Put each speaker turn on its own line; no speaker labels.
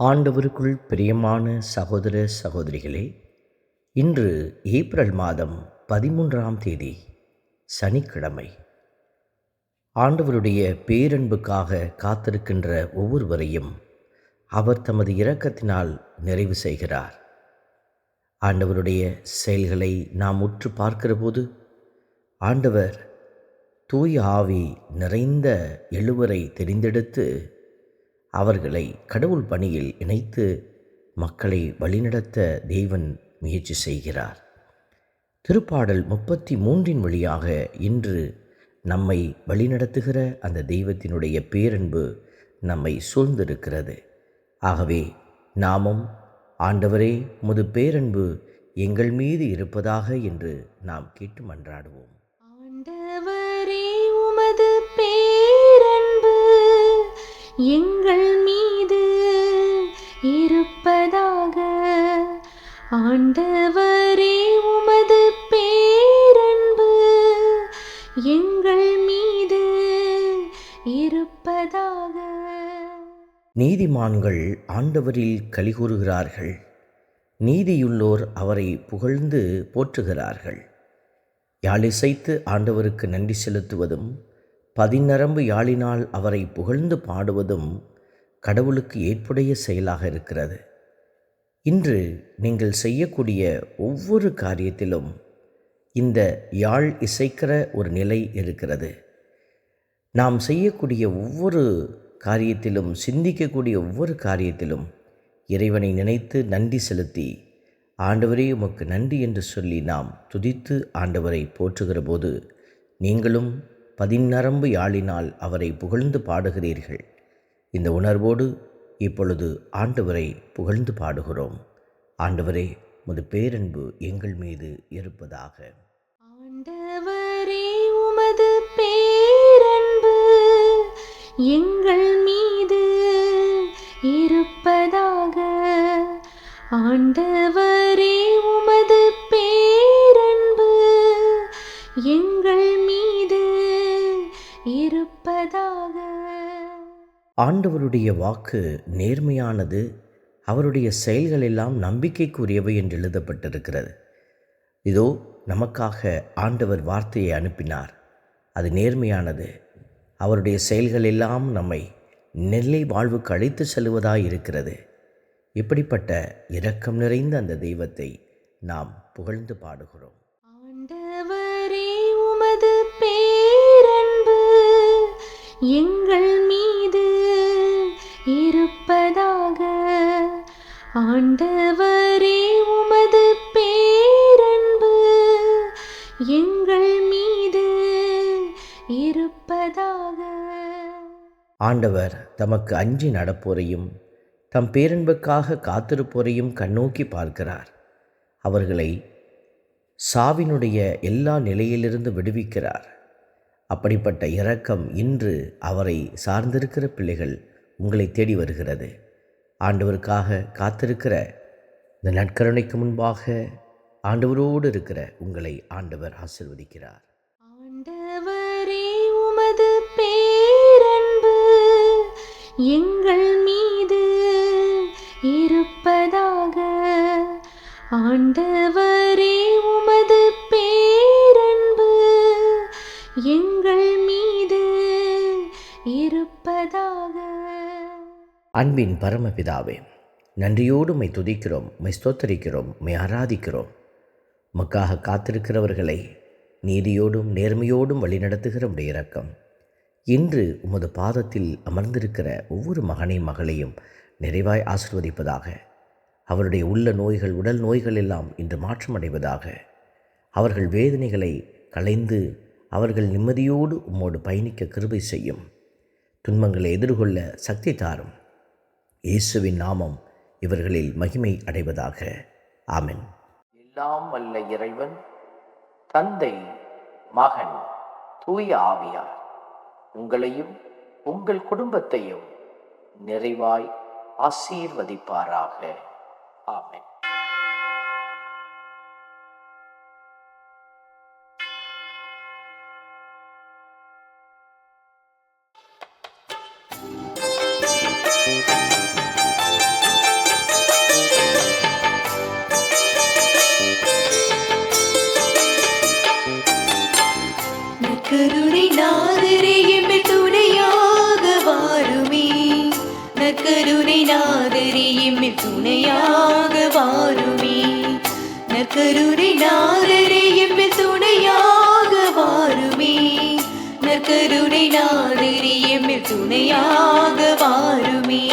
ஆண்டவருக்குள் பிரியமான சகோதர சகோதரிகளே இன்று ஏப்ரல் மாதம் பதிமூன்றாம் தேதி சனிக்கிழமை. ஆண்டவருடைய பேரன்புக்காக காத்திருக்கின்ற ஒவ்வொருவரையும் அவர் தமது இரக்கத்தினால் நிறைவு செய்கிறார். ஆண்டவருடைய செயல்களை நாம் உற்று பார்க்கிறபோது ஆண்டவர் தூய ஆவி நிறைந்த எழுவரை தெரிந்தெடுத்து அவர்களை கடவுள் பணியில் இணைத்து மக்களை வழிநடத்த தேவன் முயற்சி செய்கிறார். திருப்பாடல் முப்பத்தி மூன்றின் வழியாக இன்று நம்மை வழிநடத்துகிற அந்த தெய்வத்தினுடைய பேரன்பு நம்மை சூழ்ந்திருக்கிறது. ஆகவே நாமும் ஆண்டவரே முது பேரன்பு எங்கள் மீது இருப்பதாக என்று நாம் கேட்டு மன்றாடுவோம்.
ஆண்டவரே உமது பேரன்பு எங்கள் மீது இருப்பதாக.
நீதிமான்கள் ஆண்டவரில் கலிகூறுகிறார்கள். நீதியுள்ளோர் அவரை புகழ்ந்து போற்றுகிறார்கள். யாழிசைத்து ஆண்டவருக்கு நன்றி செலுத்துவதும் பதிநரம்பு யாழினால் அவரை புகழ்ந்து பாடுவதும் கடவுளுக்கு ஏற்புடைய செயலாக இருக்கிறது. இன்று நீங்கள் செய்யக்கூடிய ஒவ்வொரு காரியத்திலும் இந்த யாழ் இசைக்கிற ஒரு நிலை இருக்கிறது. நாம் செய்யக்கூடிய ஒவ்வொரு காரியத்திலும் சிந்திக்கக்கூடிய ஒவ்வொரு காரியத்திலும் இறைவனை நினைத்து நன்றி செலுத்தி ஆண்டவரே உமக்கு நன்றி என்று சொல்லி நாம் துதித்து ஆண்டவரை போற்றுகிற போது நீங்களும் பதிநரம்பு யாழினால் அவரை புகழ்ந்து பாடுகிறீர்கள். இந்த உணர்வோடு இப்பொழுது ஆண்டவரை புகழ்ந்து பாடுகிறோம். ஆண்டவரே உமது பேரன்பு எங்கள் மீது இருப்பதாக.
ஆண்டவரே உமது பேரன்பு எங்கள் மீது இருப்பதாக. ஆண்டவரே உமது பேரன்பு எங்கள்
ஆண்டவருடைய வாக்கு நேர்மையானது அவருடைய செயல்கள் எல்லாம் நம்பிக்கைக்குரியவை என்று எழுதப்பட்டிருக்கிறது. இதோ நமக்காக ஆண்டவர் வார்த்தையை அனுப்பினார். அது நேர்மையானது. அவருடைய செயல்கள் எல்லாம் நம்மை நெல்லை வாழ்வுக்கு அழைத்து செல்வதாக இருக்கிறது. இப்படிப்பட்ட இரக்கம் நிறைந்த அந்த தெய்வத்தை நாம் புகழ்ந்து பாடுகிறோம்.
ஆண்டவரே உமது பேரன்பு எங்கள் மீ ஆண்டவரே உமது பேரன்பு எங்கள் மீது இருப்பதாக.
ஆண்டவர் தமக்கு அஞ்சி நடப்போரையும் தம் பேரன்புக்காக காத்திருப்போரையும் கண்ணோக்கி பார்க்கிறார். அவர்களை சாவினுடைய எல்லா நிலையிலிருந்து விடுவிக்கிறார். அப்படிப்பட்ட இரக்கம் இன்று அவரை சார்ந்திருக்கிற பிள்ளைகள் உங்களை தேடி வருகிறது. ஆண்டவருக்காக காத்திருக்கிற இந்த நற்கருணைக்கு முன்பாக ஆண்டவரோடு இருக்கிற உங்களை ஆண்டவர் ஆசிர்வதிக்கிறார்.
ஆண்டவரே உமது பேரன்பு எங்கள் மீது இருப்பதாக ஆண்டவர்
அன்பின் பரமபிதாவே நன்றியோடு மை துதிக்கிறோம் மை ஸ்தோத்தரிக்கிறோம் மை ஆராதிக்கிறோம். மக்காக காத்திருக்கிறவர்களை நீதியோடும் நேர்மையோடும் வழிநடத்துகிற உடைய இரக்கம். இன்று உமது பாதத்தில் அமர்ந்திருக்கிற ஒவ்வொரு மகனையும் மகளையும் நிறைவாய் ஆசிர்வதிப்பதாக அவருடைய உள்ள நோய்கள் உடல் நோய்கள் எல்லாம் இன்று மாற்றமடைவதாக அவர்கள் வேதனைகளை களைந்து அவர்கள் நிம்மதியோடு உம்மோடு பயணிக்க கிருபை செய்யும் துன்பங்களை எதிர்கொள்ள சக்தி தாரும். இயேசுவின் நாமம் இவர்களில் மகிமை அடைவதாக. ஆமென்.
எல்லாம் வல்ல இறைவன் தந்தை மகன் தூய ஆவியார் உங்களையும் உங்கள் குடும்பத்தையும் நிறைவாய் ஆசீர்வதிப்பாராக. ஆமென்.
துணையாக வாருமே. நற்கருணை நாதரே எம்மில் துணையாக வாருமே. நற்கருணை நாதரே எம்மில் துணையாக வாருமே.